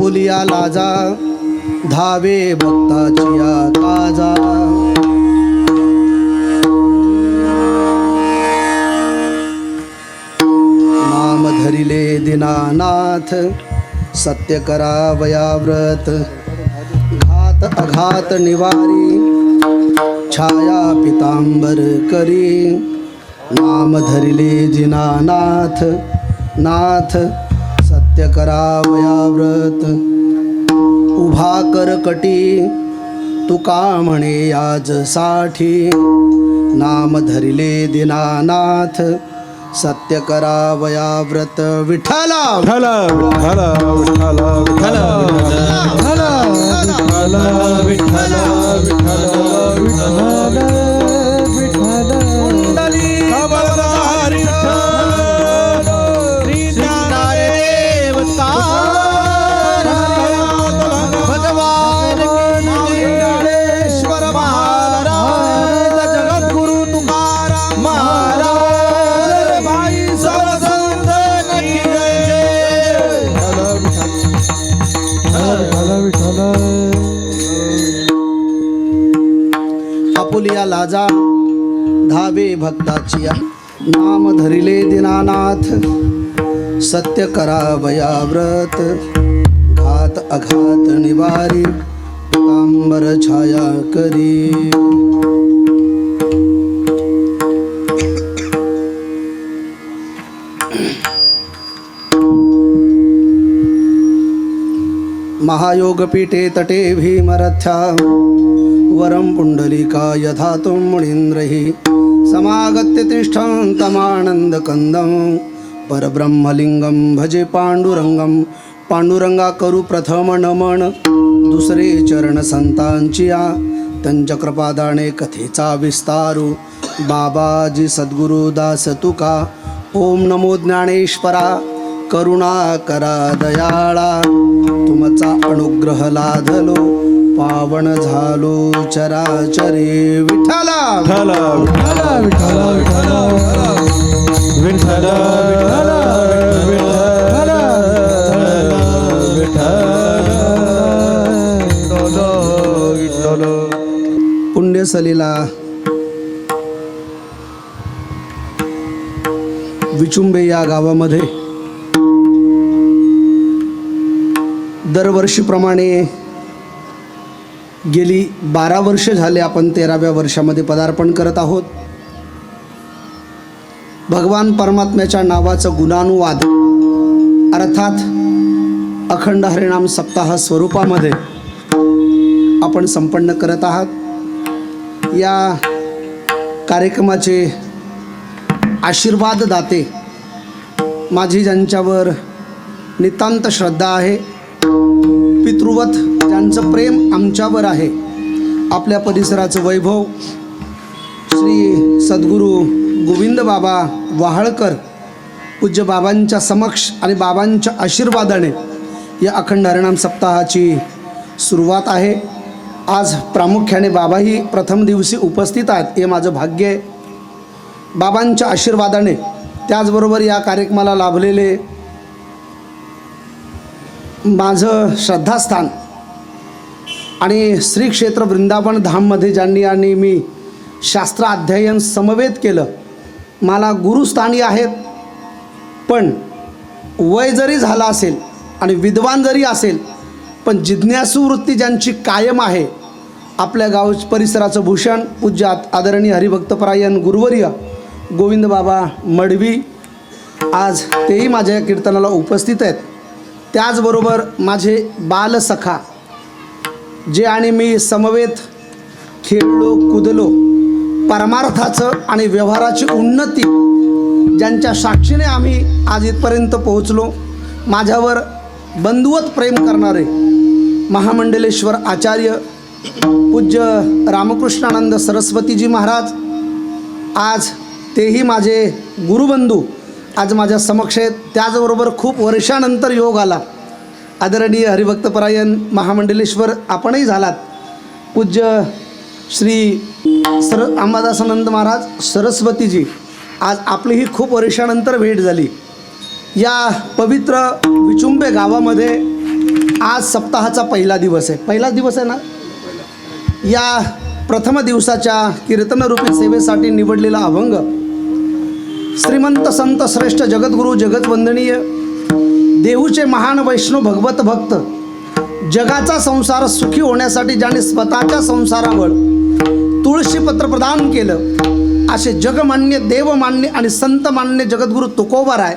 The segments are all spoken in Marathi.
फुलिया लाजा धावे भक्ताची या काजा नाम धरिले दिनानाथ सत्य करावया व्रत. घात अघात निवारी छाया पितांबर करी. नाम धरिले जिनानाथ नाथ सत्य करावया व्रत. उभा कर कटी तुका म्हणे आज साठी? नाम धरिले दिनानाथ सत्य करावया व्रत. विठ्ठला विठ्ठल विठ्ठल विठ्ठल विठ्ठल विठ्ठल विठ्ठल विठ्ठल भक्ताची नाम धरिले दिनानाथ सत्य करावया व्रत घात अघात निवारी पितांबर छाया करी. महायोगपीठे तटे भीमरथ्या वरं पुण्डलिका यथा तुं समागत्य तिष्ठं तमानन्दकन्दं परब्रह्मलिङ्गं भजे पाण्डुरङ्गं पांडुरंगा करू प्रथम नमन दुसरे चरण संतांचिया त्यांच्या कृपादाने कथेचा विस्तारू। बाबाजी सद्गुरु दास तुका। ओम नमो ज्ञानेश्वरा। करुणा करा दयाळा। तुमचा अनुग्रह लाधलो। पावन झालो चराचरे विठ्ठला विठ्ठल विठ्ठल विठ्ठल विठ्ठल. विठ्ठल विठ्ठल पुण्यसलीला विचुंबे या गावामध्ये दरवर्षीप्रमाणे गेली बारा वर्ष झाले आपण तेराव्या वर्षामध्ये पदार्पण करत आहोत. भगवान परमात्म्याच्या नावाचं गुणानुवाद अर्थात अखंड हरिणाम सप्ताह स्वरूपामध्ये आपण संपन्न करत आहात. या कार्यक्रमाचे आशीर्वाद दाते माझी ज्यांच्यावर नितांत श्रद्धा आहे पितृवत ज्यांचं प्रेम आमच्यावर आहे. आपल्या परिसराचं वैभव श्री सद्गुरू गोविंद बाबा वाहळकर पूज्य बाबांच्या समक्ष आणि बाबांच्या आशीर्वादाने या अखंड हरिणाम सप्ताहाची सुरुवात आहे. आज प्रामुख्याने बाबाही प्रथम दिवशी उपस्थित आहेत हे माझं भाग्य आहे. बाबांच्या आशीर्वादाने त्याचबरोबर या कार्यक्रमाला लाभलेले माझं श्रद्धास्थान. आणि श्री क्षेत्र वृंदावन धाममध्ये ज्यांनी आणि मी शास्त्र अध्ययन समवेत केलं मला गुरुस्थानी आहेत. पण वय जरी झालं असेल आणि विद्वान जरी असेल पण जिज्ञासू वृत्ती ज्यांची कायम आहे आपल्या गाव परिसराचं भूषण पूज्यात आदरणीय हरिभक्तपरायण गुरुवर्य गोविंद बाबा मडवी आज तेही माझ्या कीर्तनाला उपस्थित आहेत. त्याचबरोबर माझे बालसखा जे आणि मी समवेत खेळलो कुदलो परमार्थाचं आणि व्यवहाराची उन्नती ज्यांच्या साक्षीने आम्ही आज इथपर्यंत पोहोचलो माझ्यावर बंधुवत प्रेम करणारे महामंडलेश्वर आचार्य पूज्य रामकृष्णानंद सरस्वतीजी महाराज आज तेही माझे गुरुबंधू आज माझ्या समक्ष आहेत. त्याचबरोबर खूप वर्षानंतर योग आला. आदरणीय हरिभक्तपरायण महामंडलेश्वर आपणही झालात. पूज्य श्री सर अंबादासानंद महाराज सरस्वतीजी आज आपलीही खूप वर्षानंतर भेट झाली. या पवित्र विचुंबे गावामध्ये आज सप्ताहाचा पहिला दिवस आहे. पहिला दिवस आहे ना? या प्रथम दिवसाच्या कीर्तनरूपी सेवेसाठी निवडलेला अभंग श्रीमंत संत श्रेष्ठ जगद्गुरू जगतवंदनीय देहूचे महान वैष्णव भगवत भक्त जगाचा संसार सुखी होण्यासाठी ज्याने स्वतःच्या संसारावर तुळशीपत्र प्रदान केलं असे जगमान्य देवमान्य आणि संतमान्य जगद्गुरु तुकोबर आहे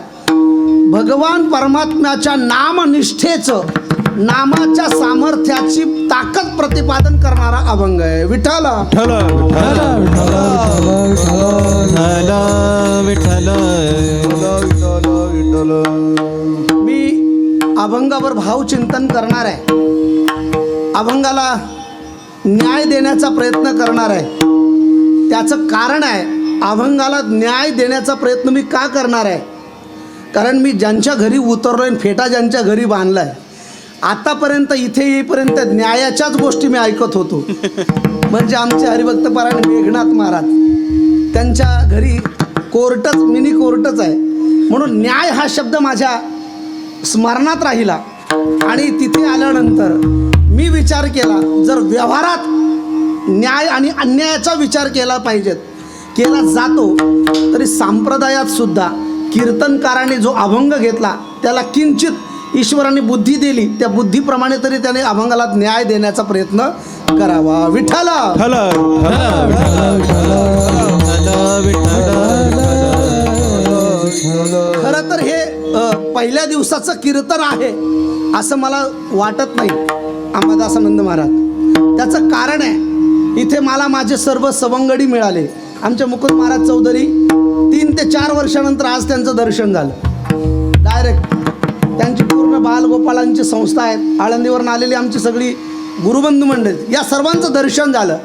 भगवान परमात्म्याच्या नामनिष्ठेचं नामाच्या सामर्थ्याची ताकद प्रतिपादन करणारा अभंग आहे. विठाला विठ्ठल. विठ्ठल विठ्ठल विठ्ठल मी अभंगावर भावचिंतन करणार आहे. अभंगाला न्याय देण्याचा प्रयत्न करणार आहे. त्याचं कारण आहे अभंगाला न्याय देण्याचा प्रयत्न मी का करणार आहे? कारण मी ज्यांच्या घरी उतरलो आहे फेटा ज्यांच्या घरी बांधला आहे आतापर्यंत इथे येईपर्यंत न्यायाच्याच गोष्टी मी ऐकत होतो. म्हणजे आमचे हरिभक्त पारायण मेघनाथ महाराज त्यांच्या घरी कोर्टच मिनी कोर्टच आहे. म्हणून न्याय हा शब्द माझ्या स्मरणात राहिला. आणि तिथे आल्यानंतर मी विचार केला जर व्यवहारात न्याय आणि अन्यायाचा विचार केला पाहिजेत केला जातो तरी संप्रदायात सुद्धा कीर्तनकाराने जो अभंग घेतला त्याला किंचित ईश्वराने बुद्धी दिली त्या बुद्धीप्रमाणे तरी त्याने अभंगाला न्याय देण्याचा प्रयत्न करावा. विठाला खरं तर हे पहिल्या दिवसाचं कीर्तन आहे असं मला वाटत नाही अंबादासानंद महाराज. त्याचं कारण आहे इथे मला माझे सर्व सवंगडी मिळाले. आमचे मुकुंद महाराज चौधरी तीन ते चार वर्षानंतर आज त्यांचं दर्शन झालं. डायरेक्ट बालगोपालांची बालगोपाळांची संस्था आहेत. आळंदीवरून आलेली आमची सगळी गुरुबंधू मंडळी. या सर्वांचं दर्शन झालं.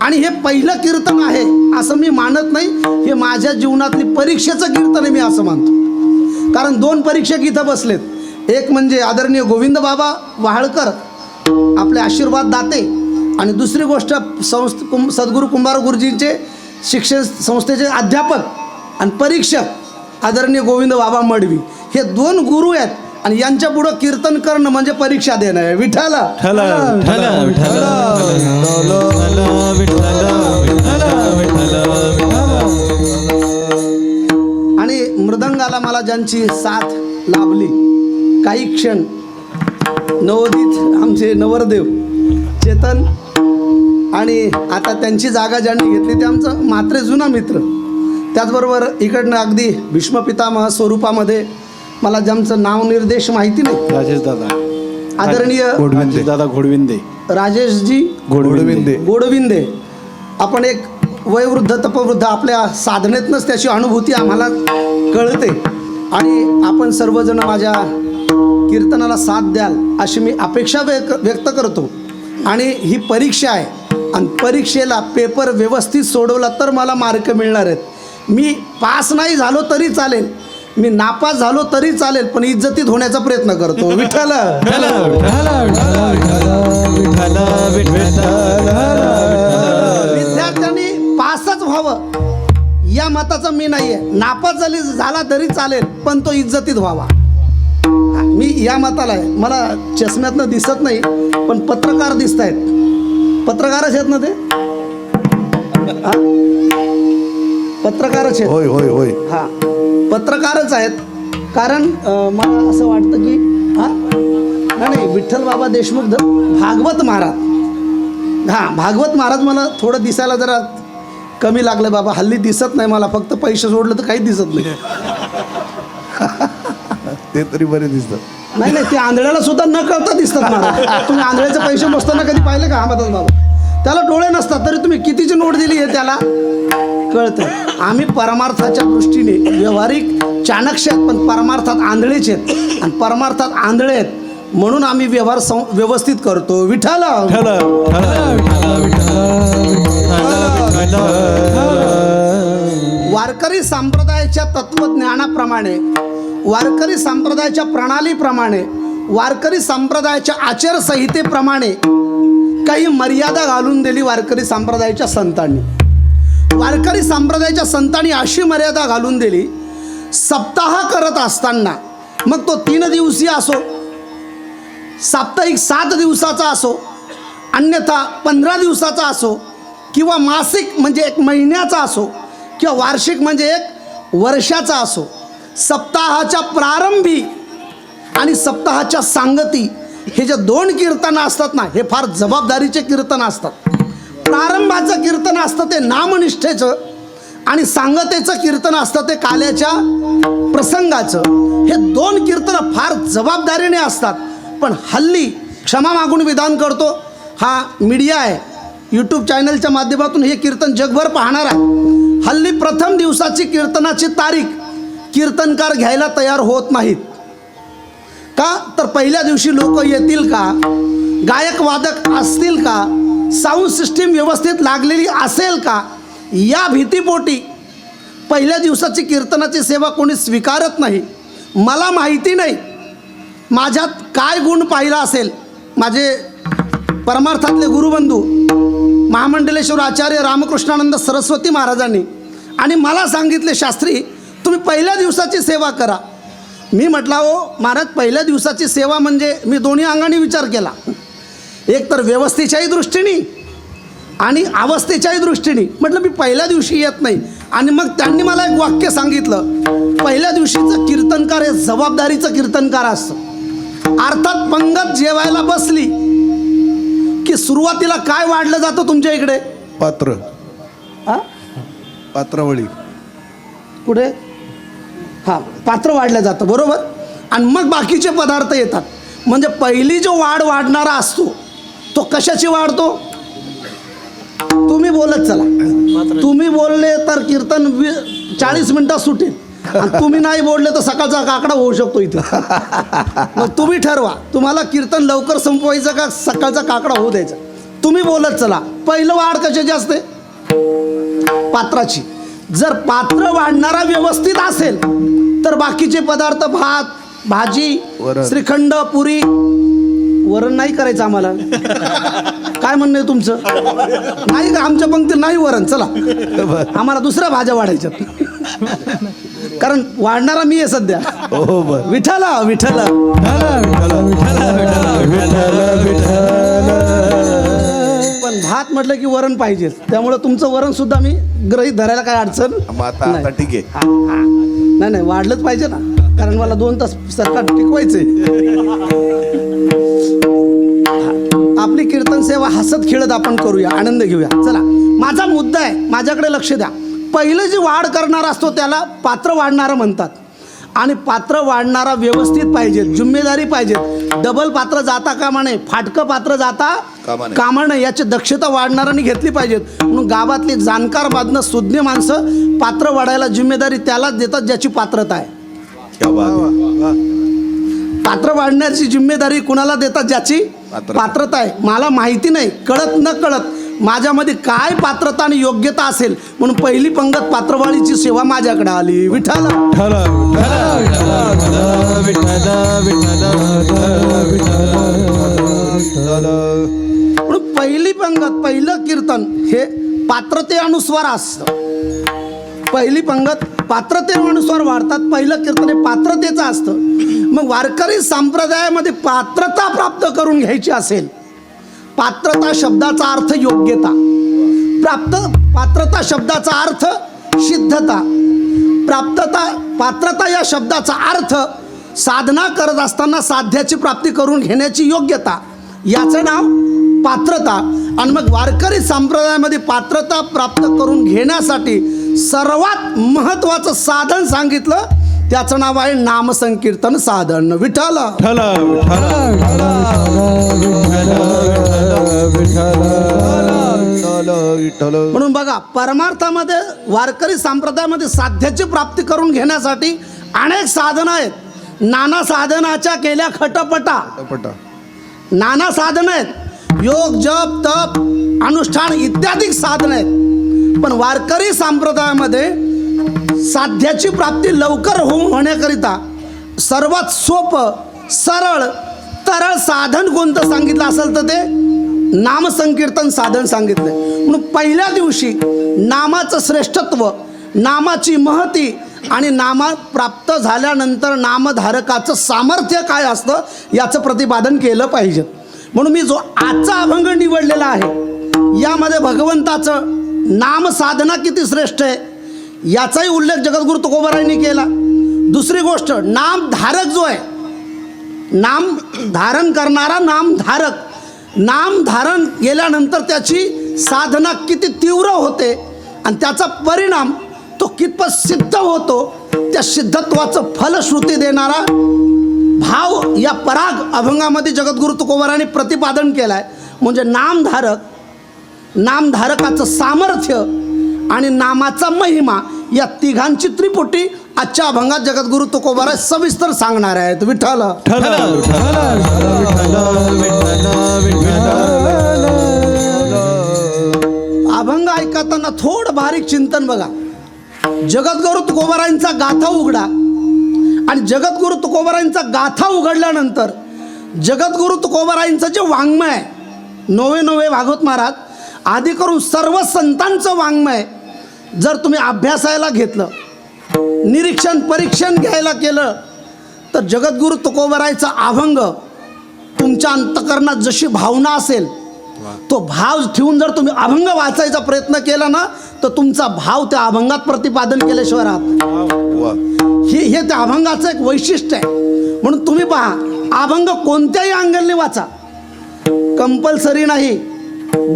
आणि हे पहिलं कीर्तन आहे असं मी मानत नाही. हे माझ्या जीवनातली परीक्षेचं कीर्तन आहे मी असं मानतो. कारण दोन परीक्षक इथं बसलेत. एक म्हणजे आदरणीय गोविंद बाबा वाहळकर आपले आशीर्वाद दाते. आणि दुसरी गोष्ट संस्थ कुं सद्गुरू कुंभार गुरुजींचे शिक्षण संस्थेचे अध्यापक आणि परीक्षक आदरणीय गोविंद बाबा मडवी. हे दोन गुरु आहेत. आणि यांच्या पुढं कीर्तन करणं म्हणजे परीक्षा देणं आहे. विठाला आणि मृदंगाला मला ज्यांची साथ लाभली काही क्षण नवोदित आमचे नवरदेव चेतन आणि आता त्यांची जागा ज्यांनी घेतली ते आमचं मात्रे जुना मित्र. त्याचबरोबर इकडनं अगदी भीष्मपितामह स्वरूपामध्ये मला ज्यांचं नाव निर्देश माहिती नाही. राजेश दादा. आदरणीय राजेश दादा घोडविंदे. राजेशजी घोडविंदे. गोडविंदे आपण एक वयोवृद्ध तपवृद्ध आपल्या साधनेतनंच त्याची अनुभूती आम्हाला कळते. आणि आपण सर्वजण माझ्या कीर्तनाला साथ द्याल अशी मी अपेक्षा व्यक व्यक्त करतो. आणि ही परीक्षा आहे. आणि परीक्षेला पेपर व्यवस्थित सोडवला तर मला मार्क मिळणार आहेत. मी पास नाही झालो तरी चालेल. मी नापास झालो तरी चालेल पण इज्जतीत होण्याचा प्रयत्न करतो. विठ्ठल. विद्यार्थ्यांनी पासच व्हावं. या मताचं मी नाही आहे नापास झाली झाला तरी चालेल पण तो इज्जतीत व्हावा. मी या मताला आहे. मला चष्म्यातनं दिसत नाही पण पत्रकार दिसत आहेत पत्रकारच आहेत ना ते? पत्रकारच आहेत. होय होय होय. हा. पत्रकारच आहेत. कारण मला असं वाटतं की हा? नाही विठ्ठल बाबा देशमुख ध- भागवत महाराज. हां भागवत महाराज मला थोडं दिसायला जरा कमी लागलं बाबा. हल्ली दिसत नाही मला फक्त पैसे सोडलं तर काहीच दिसत नाही. ते तरी बरे दिसतात. नाही नाही ते आंधळ्याला सुद्धा न कळता दिसतात मला. तुम्ही आंधळ्याचे पैसे मोजताना कधी पाहिले का? हा मदत बाबा त्याला डोळे नसतात तरी तुम्ही कितीची नोट दिली हे त्याला? कळतं. आम्ही परमार्थाच्या दृष्टीने व्यवहारिक चाणक्य आहेत पण परमार्थात आंधळेच आहेत. आणि परमार्थात आंधळे आहेत म्हणून आम्ही व्यवहार सं व्यवस्थित करतो. विठाला वारकरी संप्रदायाच्या तत्वज्ञानाप्रमाणे वारकरी संप्रदायाच्या प्रणालीप्रमाणे वारकरी संप्रदायाच्या आचारसंहितेप्रमाणे काही मर्यादा घालून दिली वारकरी संप्रदायाच्या संतांनी. वारकरी संप्रदायाच्या संतांनी अशी मर्यादा घालून दिली सप्ताह करत असताना मग तो तीन दिवसीय असो साप्ताहिक सात दिवसाचा असो अन्यथा पंधरा दिवसाचा असो किंवा मासिक म्हणजे एक महिन्याचा असो किंवा वार्षिक म्हणजे एक वर्षाचा असो सप्ताहाच्या प्रारंभी आणि सप्ताहाच्या सांगती हे जे दोन कीर्तनं असतात ना हे फार जबाबदारीचे कीर्तन असतात. प्रारंभाचं कीर्तन असतं ते नामनिष्ठेचं आणि सांगतेचं कीर्तन असतं ते काल्याच्या प्रसंगाचं. हे दोन कीर्तनं फार जबाबदारीने असतात. पण हल्ली क्षमा मागून विधान करतो. हा मीडिया आहे. यूट्यूब चॅनलच्या माध्यमातून हे कीर्तन जगभर पाहणार आहे. हल्ली प्रथम दिवसाची कीर्तनाची तारीख कीर्तनकार घ्यायला तयार होत नाहीत. का? तर पहिल्या दिवशी लोक येतील का? गायक वादक असतील का? साऊंड सिस्टीम व्यवस्थित लागलेली असेल का? या भीतीपोटी पहिल्या दिवसाची कीर्तनाची सेवा कोणी स्वीकारत नाही. मला माहिती नाही. माझ्यात काय गुण पाहिला असेल? माझे परमार्थातले गुरुबंधू महामंडलेश्वर आचार्य रामकृष्णानंद सरस्वती महाराजांनी आणि मला सांगितले शास्त्री तुम्ही पहिल्या दिवसाची सेवा करा. मी म्हटला हो महाराज पहिल्या दिवसाची सेवा म्हणजे मी दोन्ही अंगाने विचार केला. एक तर व्यवस्थेच्याही दृष्टीने आणि अवस्थेच्याही दृष्टीने. म्हटलं मी पहिल्या दिवशी येत नाही. आणि मग त्यांनी मला एक वाक्य सांगितलं. पहिल्या दिवशीचं कीर्तनकार हे जबाबदारीचं कीर्तनकार असतं. अर्थात पंगत जेवायला बसली की सुरुवातीला काय वाढलं जातं तुमच्या इकडे? पात्र. हा पात्रावळी. कुठे? हां पात्र वाढलं जातं बरोबर? आणि मग बाकीचे पदार्थ येतात. म्हणजे पहिली जो वाढ वाढणारा असतो तो कशाची वाढतो? तुम्ही बोलत चला. तुम्ही बोलले तर कीर्तन चाळीस मिनिटात सुटेल. तुम्ही नाही बोलले तर सकाळचा काकडा होऊ शकतो इथं. मग तुम्ही ठरवा. तुम्हाला कीर्तन लवकर संपवायचं का सकाळचा काकडा होऊ द्यायचा? तुम्ही बोलत चला. पहिलं वाढ कशाची असते पात्राची. जर पात्र वाढणारा व्यवस्थित असेल तर बाकीचे पदार्थ भात भाजी. श्रीखंड पुरी वरण नाही करायचं आम्हाला. काय म्हणणं आहे तुमचं? नाही का? आमच्या पंक्ती नाही वरण. चला. आम्हाला दुसऱ्या भाज्या वाढायच्यात. कारण वाढणारा मी आहे सध्या. हो बर. विठाला विठाला पण भात म्हटलं की वरण पाहिजे. त्यामुळे तुमचं वरण सुद्धा मी ग्रहित धरायला काय अडचण मग आता ठीक आहे. हा, हा. नाही नाही वाढलंच पाहिजे ना. कारण मला दोन तास सरकार टिकवायचंय. सेवा हसत खेळत आपण करूया आनंद घेऊया. चला माझा मुद्दा आहे माझ्याकडे लक्ष द्या. पहिलं जी वाढ करणारा असतो त्याला पात्र वाढणारं म्हणतात. आणि पात्र वाढणारा व्यवस्थित पाहिजे जिम्मेदारी पाहिजे. डबल पात्र जाता कामा नये फाटकं पात्र जाता कामा नये. याची दक्षता वाढणाऱ्यांनी घेतली पाहिजेत म्हणून गावातली जाणकार बादनं सुज्ञ माणसं पात्र वाढायला जिम्मेदारी त्यालाच देतात ज्याची पात्रता आहे. पात्र वाढण्याची जिम्मेदारी कुणाला देतात ज्याची? पात्रता. पात्रता आहे. मला माहिती नाही. कळत न कळत माझ्यामध्ये काय पात्रता आणि योग्यता असेल म्हणून पहिली पंगत पात्रवाळीची सेवा माझ्याकडे आली. विठाला म्हणून पहिली पंगत पहिलं कीर्तन हे पात्रतेनुसार असतं. पहिली पंगत पात्रतेनुसार वाढतात. पहिलं कीर्तन हे पात्रतेचं असतं. मग वारकरी संप्रदायामध्ये पात्रता प्राप्त करून घ्यायची असेल पात्रता शब्दाचा अर्थ योग्यता. प्राप्त पात्रता शब्दाचा अर्थ सिद्धता. प्राप्तता पात्रता या शब्दाचा अर्थ साधना करत असताना साध्याची प्राप्ती करून घेण्याची योग्यता. याचं नाव पात्रता आणि मग वारकरी संप्रदायामध्ये पात्रता प्राप्त करून घेण्यासाठी सर्वात महत्त्वाचं साधन सांगितलं त्याचं नाव आहे नामसंकीर्तन साधन. विठ्ठल. म्हणून बघा परमार्थामध्ये वारकरी संप्रदायामध्ये साध्याची प्राप्ती करून घेण्यासाठी अनेक साधनं आहेत. नाना साधनाच्या केल्या खटपटा. पटा नाना साधनं आहेत. योग जप तप अनुष्ठान इत्यादी साधनं आहेत. पण वारकरी संप्रदायामध्ये साध्याची प्राप्ती लवकर होऊन होण्याकरिता सर्वात सोपं सरळ तरळ साधन कोणतं सांगितलं असेल तर ते नामसंकीर्तन साधन सांगितलं म्हणून पहिल्या दिवशी नामाचं श्रेष्ठत्व नामाची महती आणि नामा प्राप्त झाल्यानंतर नामधारकाचं सामर्थ्य काय असतं याचं प्रतिपादन केलं पाहिजे. म्हणून मी जो आजचा अभंग निवडलेला आहे यामध्ये भगवंताचं नाम साधना किती श्रेष्ठ आहे याचाही उल्लेख जगद्गुरु तुकोबरांनी केला. दुसरी गोष्ट नामधारक जो आहे नाम धारण करणारा नामधारक नाम धारण केल्यानंतर त्याची साधना किती तीव्र होते आणि त्याचा परिणाम तो कितपत सिद्ध होतो त्या सिद्धत्वाचं फलश्रुती देणारा भाव या पराग अभंगामध्ये जगद्गुरु तुकोबारांनी प्रतिपादन केलं आहे म्हणजे नामधारक नामधारकाचं सामर्थ्य आणि नामाचा महिमा या तिघांची त्रिपुटी आजच्या अभंगात जगद्गुरु तुकोबारा सविस्तर सांगणार आहेत. विठ्ठल. अभंग ऐकताना थोडं बारीक चिंतन बघा. जगद्गुरु तुकोबारांचा गाथा उघडा. आणि जगद्गुरु तुकोबराईंचा गाथा उघडल्यानंतर जगद्गुरु तुकोबारांचं जे वाङ्मय आहे, नवे नवे भागवत महाराज आधी करून सर्व संतांचं वाङ्मय जर तुम्ही अभ्यासायला घेतलं निरीक्षण परीक्षण घ्यायला केलं तर जगद्गुरु तुकोबरायचा अभंग तुमच्या अंतकरणात जशी भावना असेल तो भाव ठेवून जर तुम्ही अभंग वाचायचा प्रयत्न केला ना तर तुमचा भाव त्या अभंगात प्रतिपादन केल्याशिवाय राहत हे हे त्या अभंगाचं एक वैशिष्ट्य आहे. म्हणून तुम्ही पहा अभंग कोणत्याही अँगलने वाचा. कंपल्सरी नाही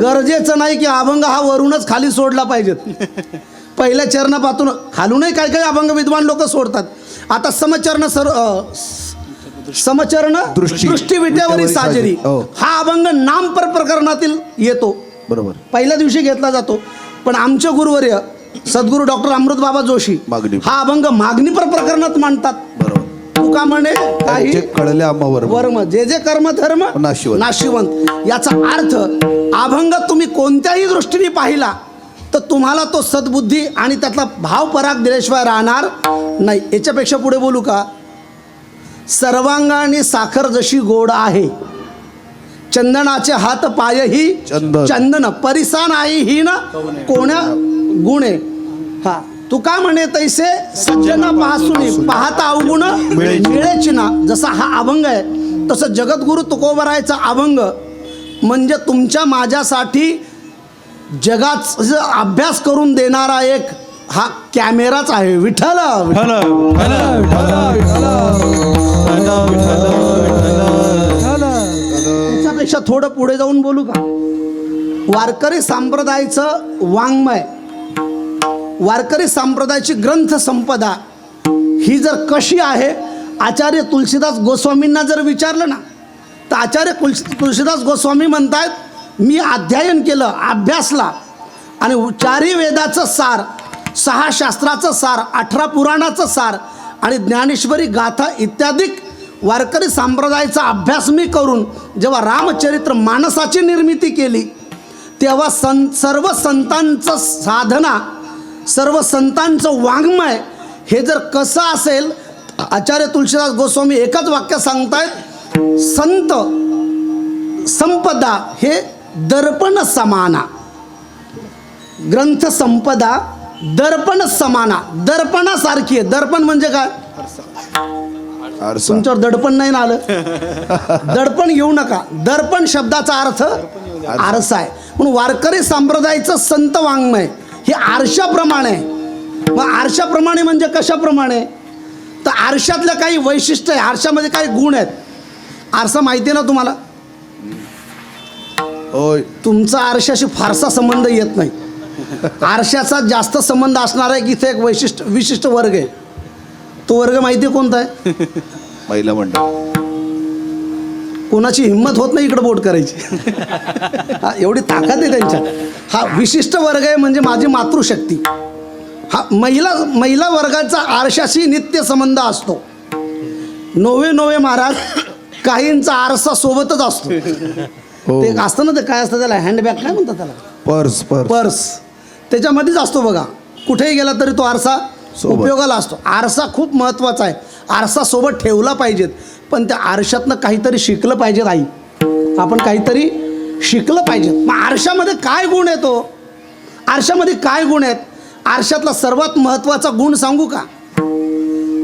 गरजेचं नाही की अभंग हा वरूनच खाली सोडला पाहिजेत. पहिल्या चरणापासून खालूनही काही काही अभंग विद्वान लोक सोडतात. आता समचरण सर समचरण दृष्टी. विट्यावरी साजरी. हो. हा अभंग नामपर प्रकरणातील येतो. बरोबर. पहिल्या दिवशी घेतला जातो. पण आमचे गुरुवर्य सद्गुरू डॉक्टर अमृतबाबा जोशी मागणी. हा अभंग मागणीपर प्रकरणात मांडतात. बरोबर. तू का म्हणे काही कळले वर्म जे जे कर्म धर्म नाशिवंत. नाशिवंत. याचा अर्थ अभंग तुम्ही कोणत्याही दृष्टीने पाहिला तर तुम्हाला तो सद्बुद्धी आणि त्यातला भाव पराग दिल्याशिवाय राहणार नाही. याच्यापेक्षा पुढे बोलू का? सर्वांगाने साखर जशी गोड आहे चंदनाचे हात पाय ही चंदन. परिसान आहे ही ना कोण्या? गुणे. हा तू का म्हणे तैसे सज्जना पासून पाहता अवगुण मिळेची. ना. जसा हा अभंग आहे तसं जगद्गुरु तुकोबरायचा अभंग म्हणजे तुमच्या माझ्यासाठी जगात ज- अभ्यास करून देणारा एक हा कॅमेराच आहे. विठ्ठल त्याच्यापेक्षा थोडं पुढे जाऊन बोलू का? वारकरी संप्रदायाचं वाङ्मय. वारकरी संप्रदायाची ग्रंथ संपदा. ही जर कशी आहे आचार्य तुलसीदास गोस्वामींना जर विचारलं ना तर आचार्य तुलसी तुलसीदास गोस्वामी म्हणतायत मी अध्ययन केलं अभ्यासला आणि चारी वेदाचं सार सहा शास्त्राचं सार अठरा पुराणाचं सार आणि ज्ञानेश्वरी गाथा इत्यादी वारकरी संप्रदायाचा अभ्यास मी करून जेव्हा रामचरित्र मानसाची निर्मिती केली तेव्हा सं सर्व संतांचं साधना सर्व संतांचं वाङ्मय हे जर कसं असेल आचार्य तुलसीदास गोस्वामी एकच वाक्य सांगतायत संत संपदा हे दर्पण समाना. ग्रंथ संपदा दर्पण समाना. दर्पणासारखी आहे. दर्पण म्हणजे काय? आरसा. तुमच्यावर दडपण नाही ना आलं? दडपण घेऊ नका. दर्पण शब्दाचा अर्थ आरसा. आहे. म्हणून वारकरी संप्रदायाचं संत वाङ्मय हे आरशाप्रमाणे आहे. मग आरशाप्रमाणे म्हणजे कशाप्रमाणे तर आरशातल्या काही वैशिष्ट्य आहे. आरशामध्ये काही गुण आहेत. आरसा माहिती आहे ना तुम्हाला? होय. तुमचा आरशाशी फारसा संबंध येत नाही. आरशाचा जास्त संबंध असणार आहे की इथे एक वैशिष्ट्य विशिष्ट वर्ग आहे. तो वर्ग माहिती आहे कोणता आहे? महिला मंडळ. कोणाची हिंमत होत नाही इकडे बोट करायची. हा एवढी ताकद आहे त्यांच्यात. हा विशिष्ट वर्ग आहे म्हणजे माझी मातृशक्ती. हा महिला महिला वर्गाचा आरशाशी नित्य संबंध असतो. नोवे नोवे महाराज काहींचा आरसा सोबतच असतो. हो. ते असतं ना ते काय असतं त्याला? हँडबॅग काय म्हणतात त्याला? पर्स पर्स पर्स त्याच्यामध्येच असतो बघा. कुठेही गेला तरी तो आरसा. उपयोगाला असतो. आरसा खूप महत्त्वाचा आहे. आरसा सोबत ठेवला पाहिजेत. पण त्या आरशातनं काहीतरी शिकलं पाहिजेत आई. आपण काहीतरी शिकलं पाहिजे मग आरशामध्ये काय गुण येतो आरशामध्ये काय गुण आहेत? आरशातला सर्वात महत्त्वाचा गुण सांगू का?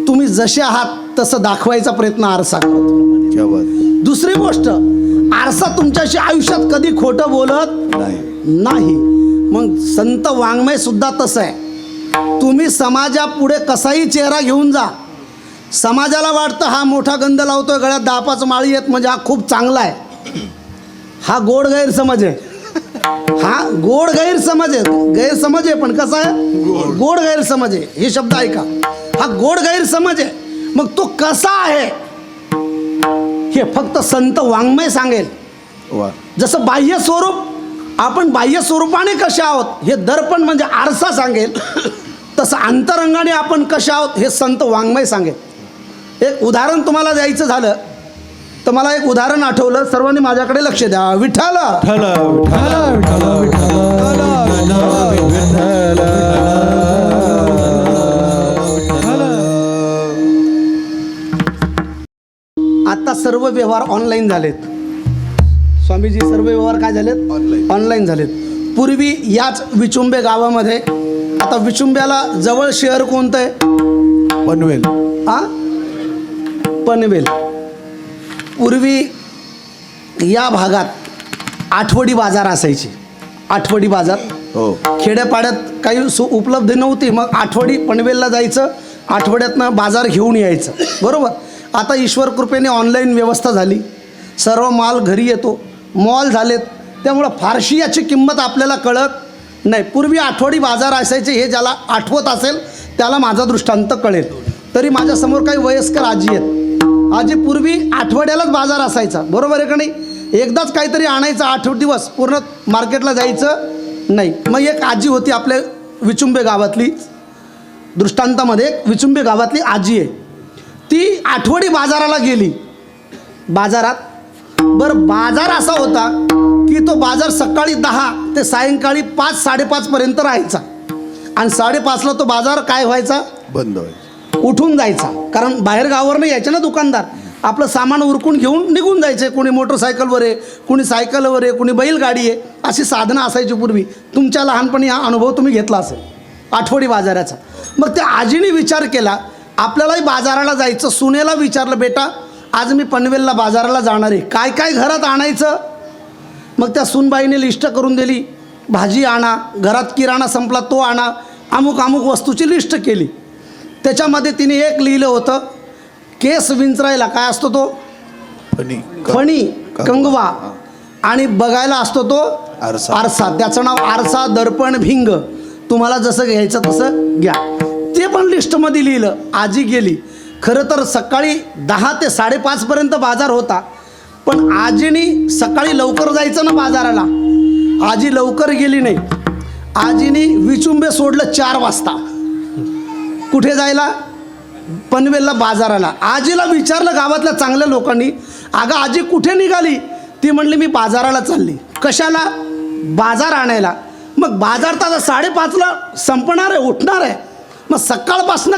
तुम्ही जसे आहात तसं दाखवायचा प्रयत्न आरसा करतो दुसरी गोष्ट आरसा तुमच्याशी आयुष्यात कधी खोटं बोलत नाही. मग संत वाङ्मय सुद्धा तसं आहे. तुम्ही समाजापुढे कसाही चेहरा घेऊन जा. समाजाला वाटतं हा मोठा गंध लावतोय गळ्यात दहा पाच माळी आहेत म्हणजे हा खूप चांगला आहे. हा गोड गैरसमज आहे. हा गोड गैरसमज आहे. गैरसमज आहे पण कसा आहे? गोड गैरसमज आहे. हे शब्द ऐका. हा गोड गैरसमज आहे. मग तो कसा आहे? हे फक्त संत वाङ्मय सांगेल. जसं बाह्य स्वरूप आपण बाह्य स्वरूपाने कसे आहोत हे दर्पण म्हणजे आरसा सांगेल. तसं अंतरंगाने आपण कसे आहोत हे संत वाङ्मय सांगेल. एक उदाहरण तुम्हाला द्यायचं झालं तर मला एक उदाहरण आठवलं. सर्वांनी माझ्याकडे लक्ष द्या. विठ्ठल. आता सर्व व्यवहार ऑनलाईन झालेत. स्वामीजी सर्व व्यवहार काय झालेत? Online. ऑनलाईन झालेत. पूर्वी याच विचुंबे गावामध्ये आता विचुंब्याला जवळ शहर कोणतं आहे? पनवेल. आ? पनवेल. पूर्वी या भागात आठवडी बाजार असायची. आठवडी बाजार. हो. खेड्यापाड्यात काही सु उपलब्ध नव्हती. मग आठवडी पनवेलला जायचं आठवड्यातनं बाजार घेऊन यायचं. बरोबर? आता ईश्वर कृपेने ऑनलाईन व्यवस्था झाली. सर्व माल घरी येतो. मॉल झालेत त्यामुळं फारशी याची किंमत आपल्याला कळत नाही. पूर्वी आठवडी बाजार असायचे हे ज्याला आठवत असेल त्याला माझा दृष्टांत कळेल. तरी माझ्यासमोर काही वयस्कर आजी आहेत. आजी पूर्वी आठवड्यालाच बाजार असायचा बरोबर आहे का नाही? एकदाच काहीतरी आणायचं आठ दिवस पूर्ण मार्केटला जायचं नाही. मग एक आजी होती आपल्या विचुंबे गावातली दृष्टांतामध्ये एक विचुंबे गावातली आजी आहे. ती आठवडी बाजाराला गेली. बाजारात बरं बाजार असा होता की तो बाजार सकाळी दहा ते सायंकाळी पाच साडेपाचपर्यंत राहायचा. आणि साडेपाचला तो बाजार काय व्हायचा? बंद व्हायचं. उठून जायचा. कारण बाहेर गावावरनं यायचे ना दुकानदार. आपलं सामान उरकून घेऊन निघून जायचे. कोणी मोटरसायकलवर आहे कोणी सायकलवर आहे कोणी बैलगाडी आहे अशी साधनं असायची पूर्वी. तुमच्या लहानपणी हा अनुभव तुम्ही घेतला असेल. आठवडी बाजाराचा. मग त्या आजीने विचार केला आपल्यालाही बाजाराला जायचं सुनेला विचारलं बेटा आज मी पनवेलला बाजाराला जाणार आहे. काय काय घरात आणायचं? मग त्या सुनबाईने लिस्ट करून दिली. भाजी आणा घरात किराणा संपला तो आणा. अमुक अमुक वस्तूची लिस्ट केली. त्याच्यामध्ये तिने एक लिहिलं होतं केस विंचरायला काय असतो तो? फणी फणी कंगवा. आणि बघायला असतो तो आरसा. आरसा. त्याचं नाव आरसा दर्पण भिंग. तुम्हाला जसं घ्यायचं तसं घ्या. ते पण लिस्टमध्ये लिहिलं. आजी गेली. खरं तर सकाळी दहा ते साडेपाचपर्यंत बाजार होता पण आजीनी सकाळी लवकर जायचं ना बाजाराला. आजी लवकर गेली नाही. आजीनी विचुंबे सोडलं चार वाजता. कुठे जायला? पनवेलला बाजाराला. आजीला विचारलं गावातल्या चांगल्या लोकांनी अगं आजी कुठे निघाली? ती म्हणली मी बाजाराला चालली. कशाला? बाजार आणायला. मग बाजार तर आता साडेपाचला संपणार आहे उठणार आहे. मग सकाळपासनं